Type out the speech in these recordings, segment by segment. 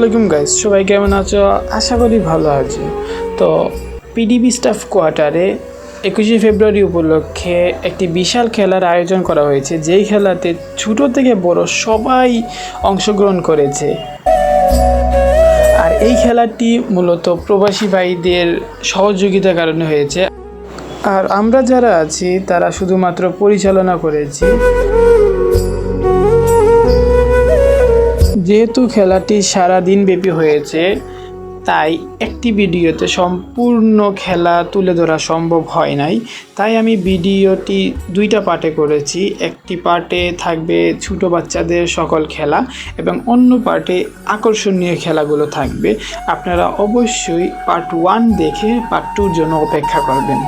আলাইকুম গাইস সবাই কেমন আছো? আশা করি ভালো আছো। তো পিডিবি স্টাফ কোয়ার্টারে একুশে ফেব্রুয়ারি উপলক্ষে একটি বিশাল খেলার আয়োজন করা হয়েছে, যেই খেলাতে ছোট থেকে বড় সবাই অংশগ্রহণ করেছে। আর এই খেলাটি মূলত প্রবাসী ভাইদের সহযোগিতার কারণে হয়েছে। আর আমরা যারা আছি, তারা শুধুমাত্র পরিচালনা করেছি। যেহেতু খেলাটি সারা দিন ব্যাপী হয়েছে, তাই একটি ভিডিওতে সম্পূর্ণ খেলা তুলে ধরা সম্ভব হয় নাই। তাই আমি ভিডিওটি দুইটা পার্টে করেছি। একটি পার্টে থাকবে ছোটো বাচ্চাদের সকল খেলা এবং অন্য পার্টে আকর্ষণীয় খেলাগুলো থাকবে। আপনারা অবশ্যই পার্ট ওয়ান দেখে পার্ট টুর জন্য অপেক্ষা করবেন।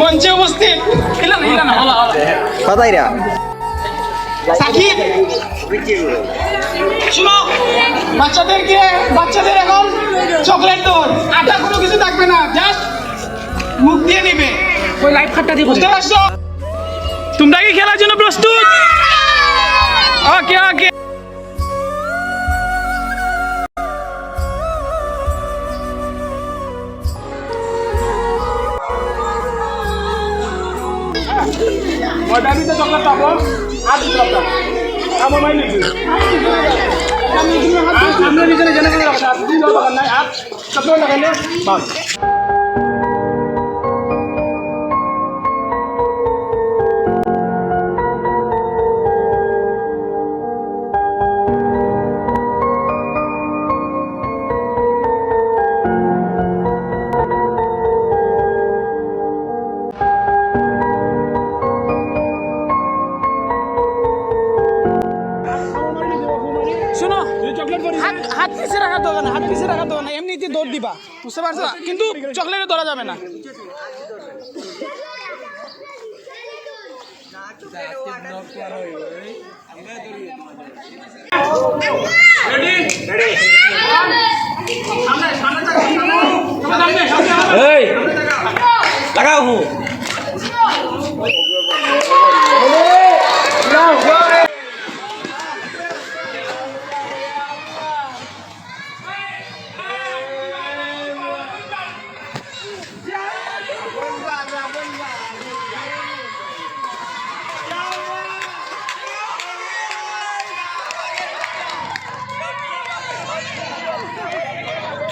মঞ্চে উপস্থিত। কথাইরা সাকিব। শুনো বাচ্চাদেরকে বাচ্চাদের এখন চকলেট আটা কোনো কিছু থাকবে না জাস্ট মুখ দিয়ে নিবে। ওই লাইফ কার্ডটা দিয়ে বুঝতে পারছ? তোমরা কি খেলার জন্য প্রস্তুত? ওকে ওকে ময়দানিতে চকলেট পাবো আর দিতে পারতাম আমার মাইনে আমরা নিজেরা জেনে গেলে দিন দরকার নাই। আর চকলেট লাগাইলে বাস। বুঝতে পারছ? কিন্তু চকলেটে ধরা যাবে না। লাগাও হু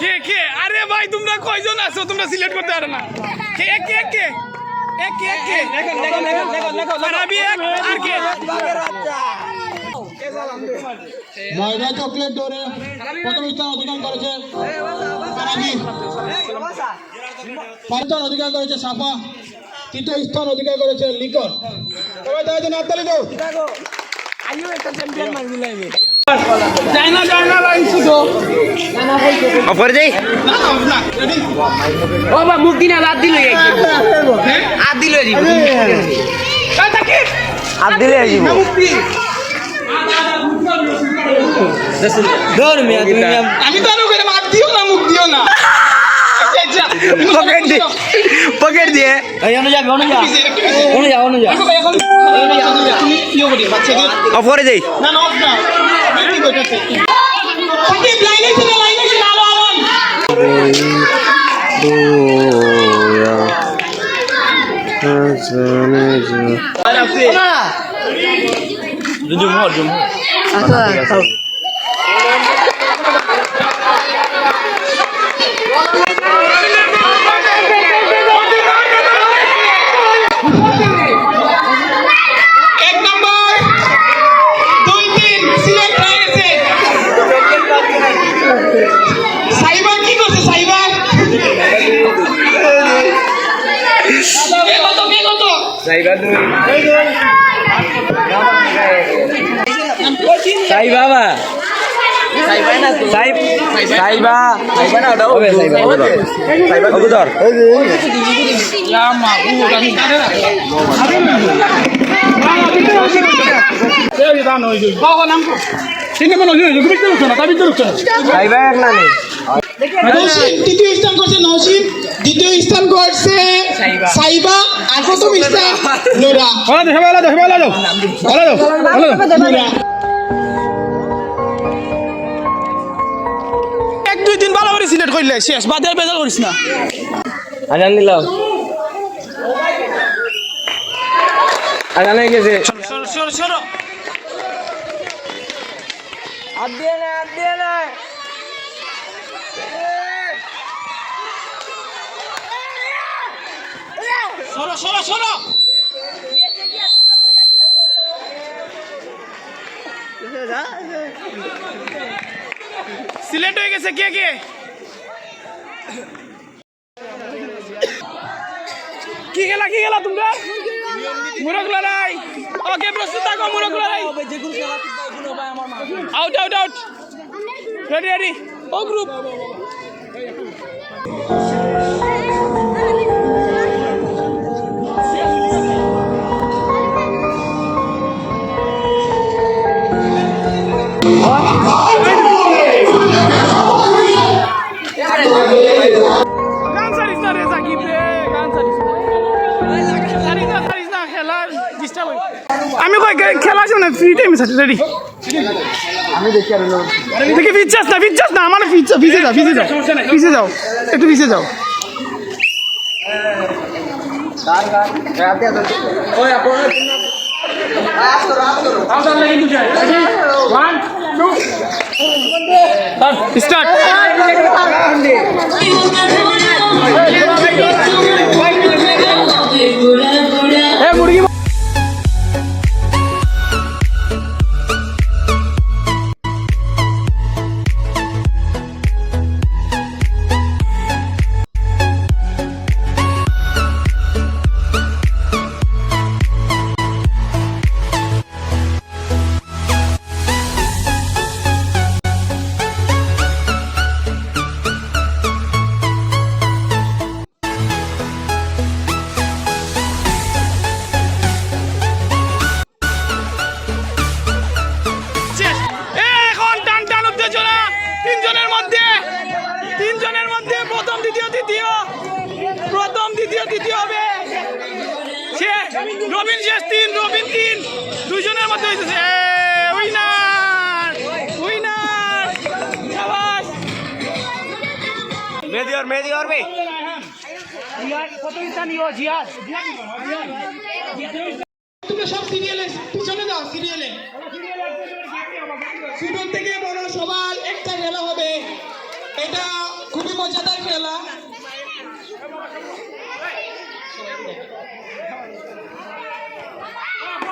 কে কে আরে ভাই তোমরা কয়জন আছো? তোমরা সিলেক্ট করতে পারো না। কে কে কে? কে কে? আর ময়দা চকলেট দৌড়ে প্রথম স্থান অধিকার করেছে। পাঁচজন অধিকার করেছে সাফা। তৃতীয় স্থান অধিকার করেছে লিকন সবাই তাদের জন্য হাততালি দাও। যাই না যাই না লাইন শুধু অপর যাই না না না রেডি ও বা মুখ দিনা রাত দিল হাত দিল কাই থাকি হাত দিলে আহিব মুক্তি ধর মিয়া তুমি মিয়া আমি তো আরও করে মাত দিও না মুখ দিও না আচ্ছা, আচ্ছা। পকেট দিয়ে পকেট দিয়ে এই অনু যাবে অনু যা অনু যা অনু যা এখন এখন তুমি কি করি বাচ্চাদের অপরে যাই না না না কি কইতাছে আলো জুমহর জুমহর। এক নম্বর দুই তিন সিলেক্ট হয়ে গেছে সাইবা কি করছে সাইবা কে কত কে কত সাই বাবা সাইবা না সাই সাইবা সাইবা না ওটা হবে সাইবা সাইবা কবুতর ইয়া মা ও গানি কারে না এই দান হই বাবা নাম কো তিন নম্বর হই হই বিতে রুছ না তা বিতে রুছ সাইবা এক না নেই নৌশিন তৃতীয় স্থান করছে নৌশিন দ্বিতীয় স্থান করছে সাইবা। দাও দাও ওলা দাও ওলা দাও করলে শেষ বাদের বেজাল করিস না। আজান দিলাম। আজান হয়ে গেছে। সরো সরো সরো আর দিয়ে না আর দিয়ে না। সরো সরো সরো। সিলেক্ট হয়ে গেছে কে কে? কি খেলা কি খেলা তোমরা? মুরগ লড়াই। ওকে প্রস্তুত থাকো, মুরগ লড়াই। Out out out ready ready ও গ্রুপ গান কই গে- খেলা শুনে ফ্রি টাইম আছে রেডি আমি দেখি আর দেখি ফিচাস না ফিচাস না আমার ফিচা ফিচে যাও ফিচে যাও ফিচে যাও একটু ফিচে যাও স্টার্ট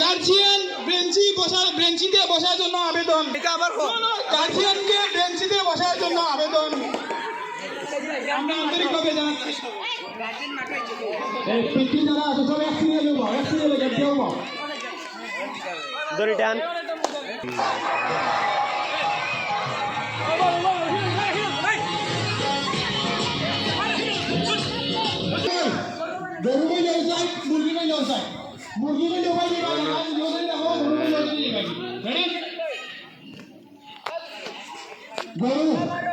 গার্জিয়ান বেঞ্চি বসার বেঞ্চিতে বসার জন্য আবেদন। গার্জিয়ানকে বেঞ্চিতে বসার জন্য আবেদন। আমরা আন্তরিকভাবে জানাচ্ছি। যারা আছে সব দড়ি টান। মুরগি কই যাও ভাই আজ যোজনে দেখো গরু কই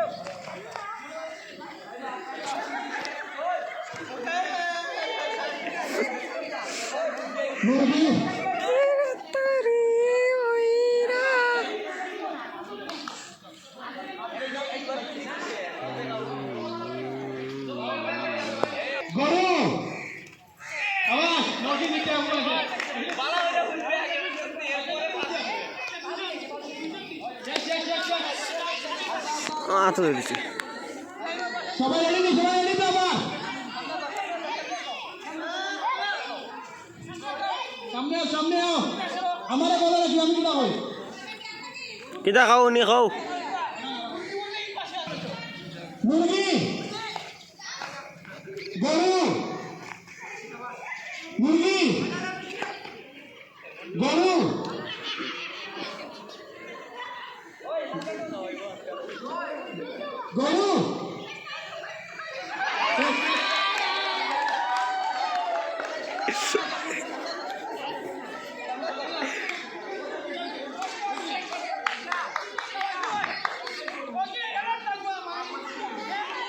গরু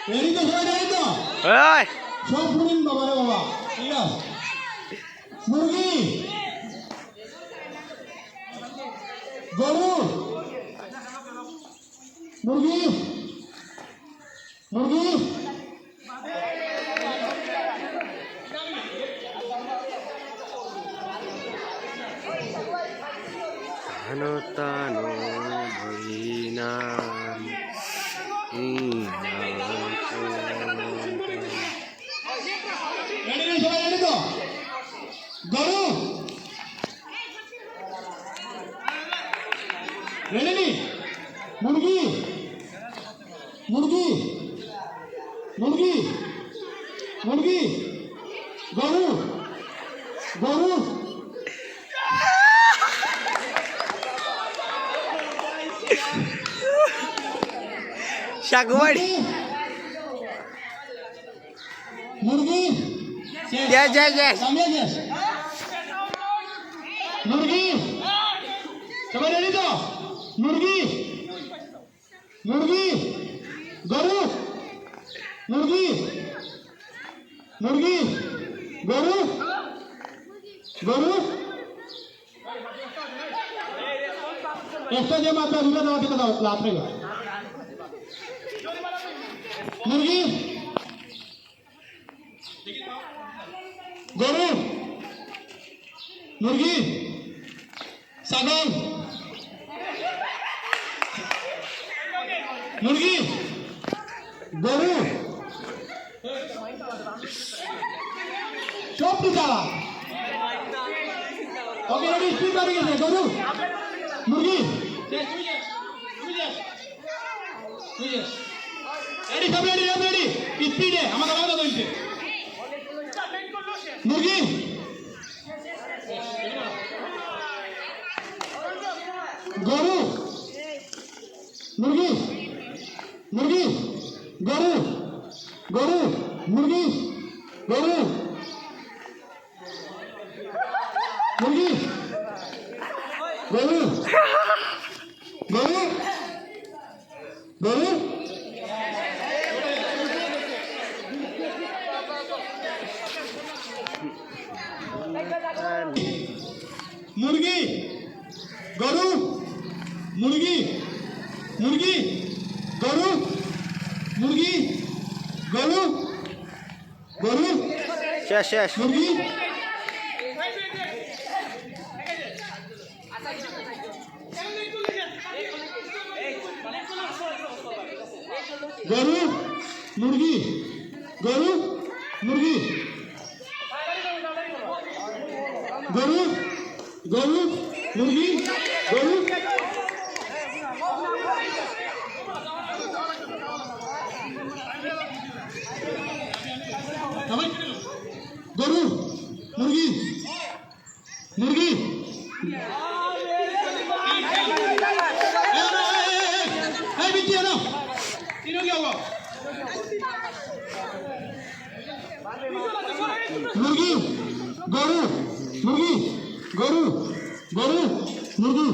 রেডি তো সবাই রেডি তো ওই সব শুনেন বাবা রে বাবা ঠিক আছে মুরগি গরু মুরগি মুরগি ঘনতানো ভৈনাম রেডি রেডি সবাই রেডি তো? গরু। রেডি মুরগি Yes, yes. সামনে yes. মুরগি সবাই রেডি তো মুরগি মুরগি গরু মুরগি মুরগি গরু গরু একটা যে মাত্রা দুটো দেওয়া থেকে দাও লাভ নেই মুরগি গরু মুরগি ছাগল মুরগি, গরু। সব চালা। ওকে রেডি স্পিড গরু। মুরগি। রেডি সব রেডি রেডি স্পিডে আমাকে আলাদা চলছে মুরগি গরু মুরগি মুরগি গরু গরু মুরগি গরু মুরগি গরু গরু গরু মুরগি গরু মুরগি মুরগি গরু মুরগি গরু গরু শেষ শেষ মুরগি গরু মুরগি গরু মুরগি গরু গরু মুরগি গরু সবাই গরু মুরগি মুরগি এই বিটি আনো তিনো কি হব মুরগি গরু মুরগি গরু গরু মুরগি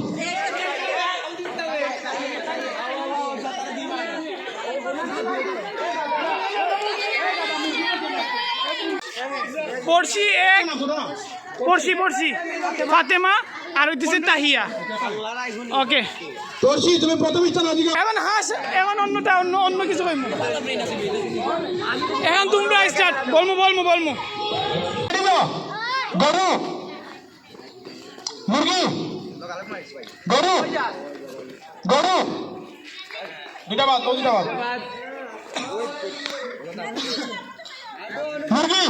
পড়শি এক পড়শি পড়শি ফাতেমা আর হইতেছে তাহিয়া। ওকে তোরছি তুমি প্রথম স্থান অধিকার এখন হাস এখন অন্যটা অন্য অন্য কিছু কইমু। এখন তোমরা স্টার্ট বলমু বলমু বলমু। গরু। মুরগি। গরু। গরু। দুটা বাদ ও দুটা বাদ। মুরগি।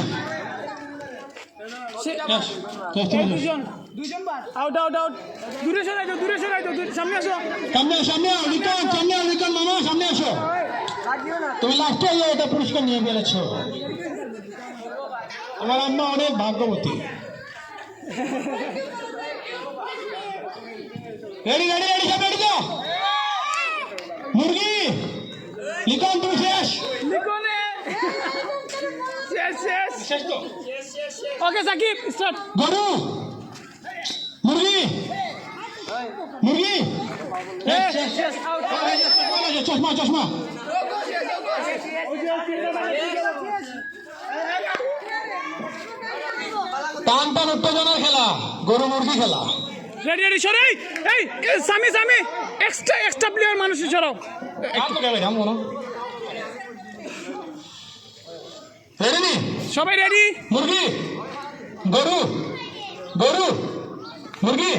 দুজন দুজন বাদ। Out out out. দূরে সরাই দাও দূরে সরাই দাও সামনে আসো। সামনে সামনে আও, সামনে আও, মামা সামনে আসো। তুমি লাস্টে এটা পুরস্কার নিয়ে ফেলেছো। আমার আম্মা অনেক ভাগ্যবতী। রেডি রেডি রেডি সব রেডি তো? মুরগি? লিটন তুমি শেষ? লিখনে শেষ শেষ। শেষ তো? ওকে সাকিব স্টার্ট গরু মুরগি মুরগি। চশমা চশমা টান টান উত্তেজনার খেলা। গরু মুরগি খেলা। রেডি রেডি সরে। এই Sami Sami. Extra extra player মানুষ সরাও রেডি সবাই রেডি মুরগি গরু গরু মুরগি।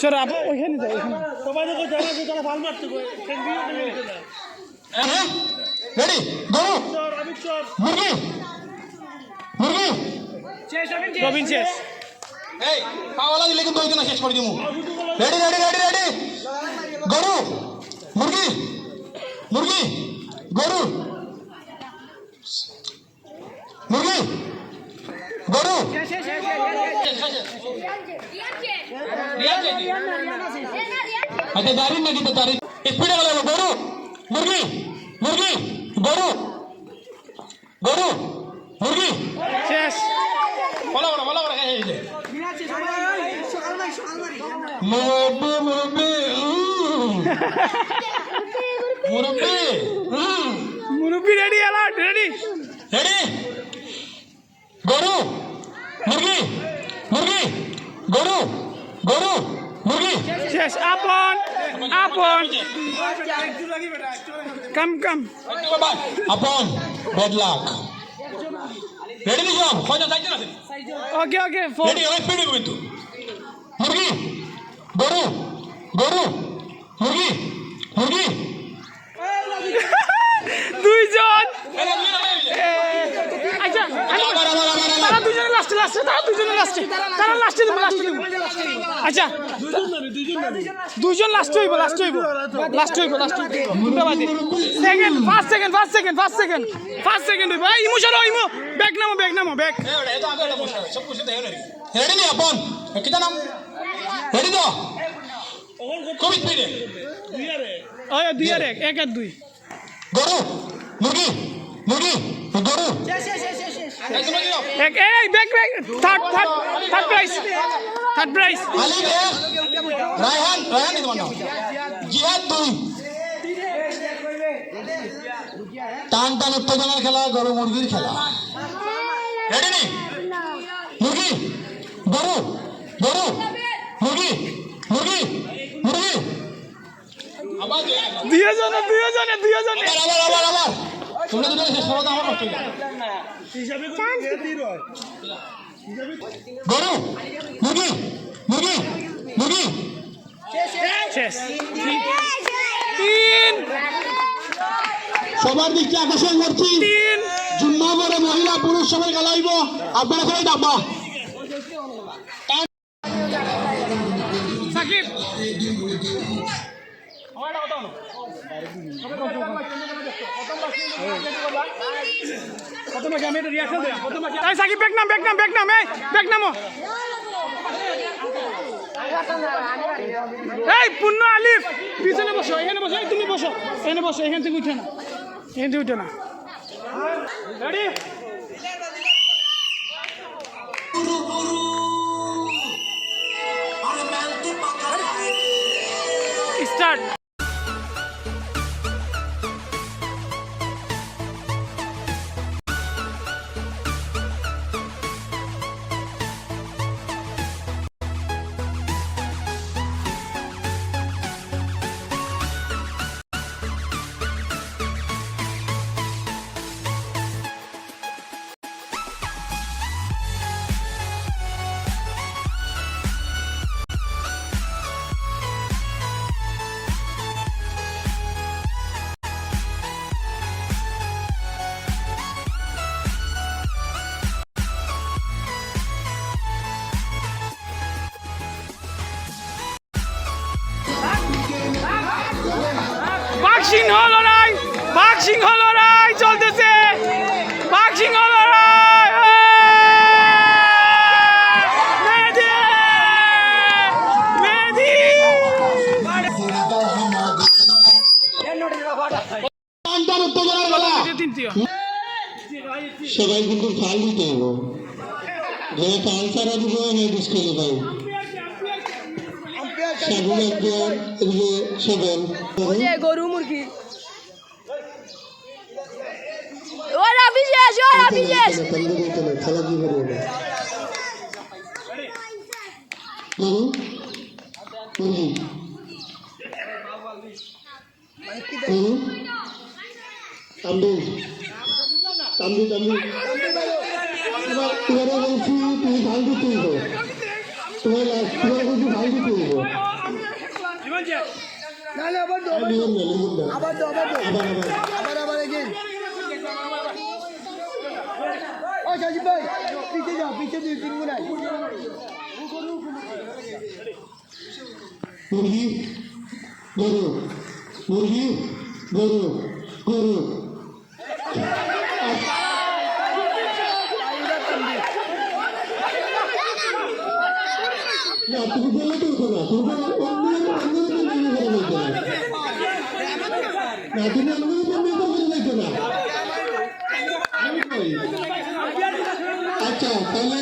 সরা আপু ওইখানে যাও ওইখানে। রেডি গরু মুরগি মুরগি। রবিন শেষ এই পাওয়ালা দিলে কিন্তু ওই জন্য শেষ করে দিমু। রেডি রেডি রেডি রেডি গরু মুরগি মুরগি। গরু। মুরগি। গরু। আচ্ছা দাঁড়িয়ে নাকি তো দাঁড়িয়ে স্পিডে গেল গরু। মুরগি। মুরগি। গরু। গরু। মুরগি। শেষ। ফলো করো ফলো করো এই যে। মুরব্বি উম। মুরব্বি রেডি অ্যালার্ট রেডি রেডি গরু মুরগি মুরগি গরু গরু মুরগি শেষ আপন আপন কাম কাম আপন বেড লাক রেডি দিছ কয়টা সাইকেল আছে ওকে ওকে ফোর রেডি ওই স্পিডে কিন্তু মুরগি গরু গরু মুরগি মুরগি দুইজন আচ্ছা তারা দুজনে লাস্টে লাস্টে তারা দুজনে লাস্টে তারা লাস্টে দিব লাস্টে দিব আচ্ছা দুজন লাস্ট হইব লাস্ট হইব লাস্ট হইব লাস্ট হইব second first second first second first second first second হইব এই ইমো চলো ইমো ব্যাক নামো ব্যাক নামো ব্যাক রেডি নি আপন কিতা নাম রেডি তো খুব স্পিডে ওই দুই আর এক এক আর দুই গরু মুরগি মুরগি গরু। এক এই back back third third third prize. Third prize. Raihan Raihan Jihad দুই। টান টান উত্তেজনার খেলা গরু মুরগির খেলা। রেডি নি? মুরগি গরু গরু মুরগি মুরগি মুরগি। আবার দুইজনে দুইজনে দুইজনে। আবার আবার আবার তোমরা দুটো শেষ করো তো আমার কষ্ট গরু মুরগি মুরগি মুরগি। শেষ। তিন। সবার দিকটা আকর্ষণ করছি। জুম্মা করে মহিলা পুরুষ সবাই খেলাইব। আপনারা সবাই ডাকবা সাকিব ব্যাক নাম ব্যাক নাম ব্যাক নাম, এই ব্যাক এই, পূর্ণ আলিফ। পিছনে বসো, এখানে বসো তুমি বসো। এখানে বসো, এখান থেকে উঠে না। এখান থেকে উঠে না। স্টার্ট সবাই কিন্তু ফাল দিতে হবে। যে ফাল ছাড়া দিব হে ডিসকুয়ালিফাই সাগুন একজন এদিকে সেভেন গরু মুরগি। ওরা বিশেষ ওরা খেলা কি করব না গরু মুরগি? গরু তাম্বু তাম্বু তাম্বু। তোমার তোমার বলছি তুমি ভাঙতে তুলবো। তোমার তোমার বলছি ভাঙতে তুলবো। আবার আবার আবার মুরগি গরু মুরগি গরু গরু। না তুমি বলে না তুমি বলে অন্য অন্য তুমি বলতে। না না তুমি অন্য অন্য করে বলতে না। আচ্ছা তাহলে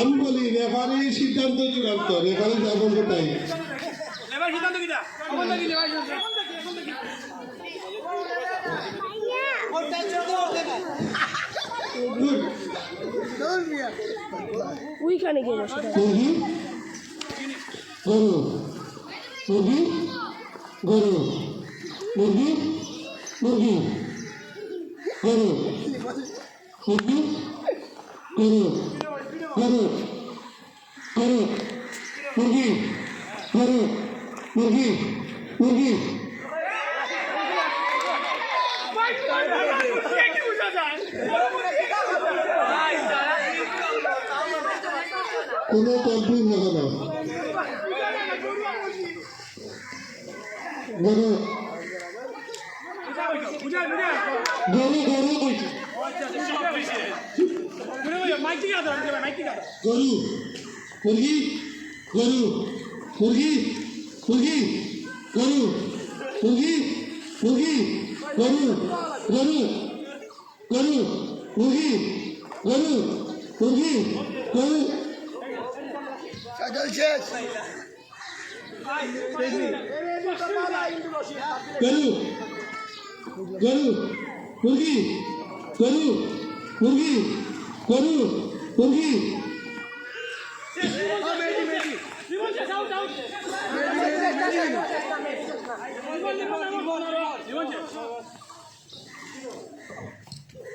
আমি বলি রেফারি সিদ্ধান্ত চূড়ান্ত। রেফারি যা বলবে তাই ওইখানে গিয়ে বসে। গরু। মুরগি? গরু। মুরগি? মুরগি। গরু। মুরগি? গরু। গরু। গরু। মুরগি? গরু। মুরগি? মুরগি? কোনো কমপ্লেন হবে না গরু গরু গরু বলছি গরু মুরগি গরু মুরগি মুরগি গরু মুরগি মুরগি গরু গরু গরু মুরগি গরু মুরগি গরু গরু। গরু। মুরগি। গরু। মুরগি। গরু। মুরগি।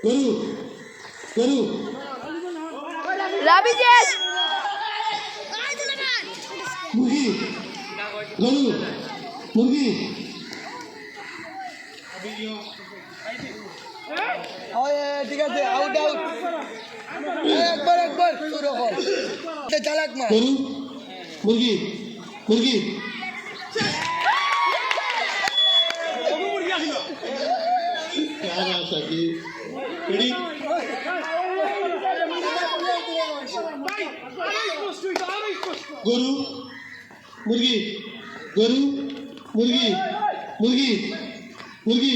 গরু। গরু। রাবিজেশ! মুরগি। গরু মুরগি। ঠিক আছে আউট আউট একবার চালাক মার গরু মুরগি। মুরগি। Ready? Guru, कि रेडी গরু মুরগি গরু মুরগি মুরগি মুরগি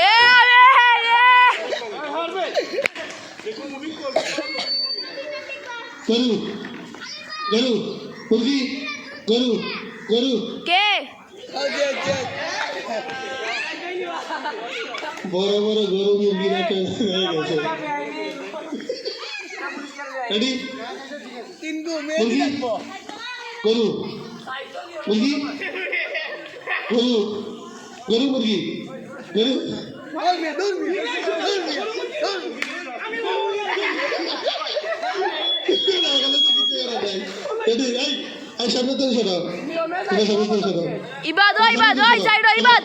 এ রে রে গরু গরু মুরগি গরু গরু কে বড় বড় গরু মুরগিরা তো হয়ে গেছে রেডি মুরগি গরু মুরগি? গরু গরু মুরগি? গরু? ইবাদ ওই ইবাদ ওই সাইড ওই ইবাদ।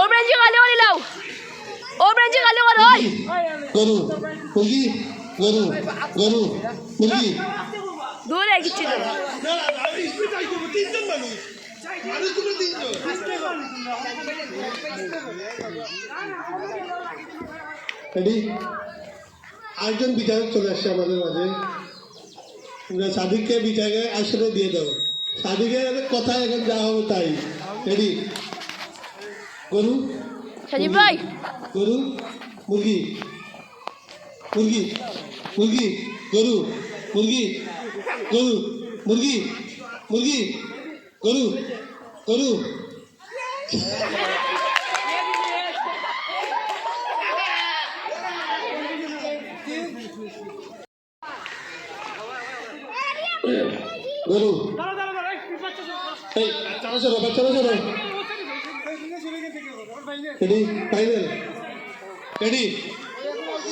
ওমরেঞ্জি গালি ওলি লাও ওমরেঞ্জি গালি ওলি ওই। গরু মুরগি গরু গরু মুরগি। দূরে রেডি আরেকজন বিচারক চলে আসছে আমাদের মাঝে। আমরা সাদিককে বিচারে আসলে দিয়ে দেবো। সাদিকের কথা এখন যা হবে তাই। রেডি গরু? সাজিব ভাই। গরু? মুরগি। মুরগি? মুরগি? গরু? মুরগি? गोरु मुर्गी मुर्गी गोरु गोरु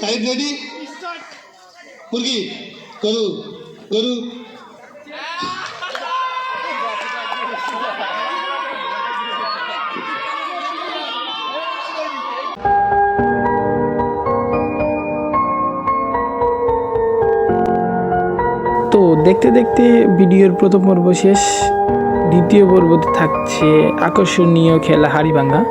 साइड मुर्गी करू करू। দেখতে দেখতে ভিডিওর প্রথম পর্ব শেষ, দ্বিতীয় পর্বতে থাকছে আকর্ষণীয় খেলা হাড়িভাঙ্গা।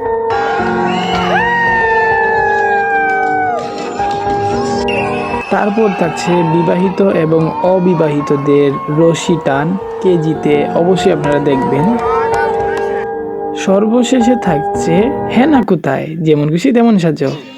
তারপর থাকছে বিবাহিত এবং অবিবাহিতদের রশি টান কে জিতে অবশ্যই আপনারা দেখবেন। সর্বশেষে থাকছে হেনা কোথায়? যেমন খুশি তেমন সাজো।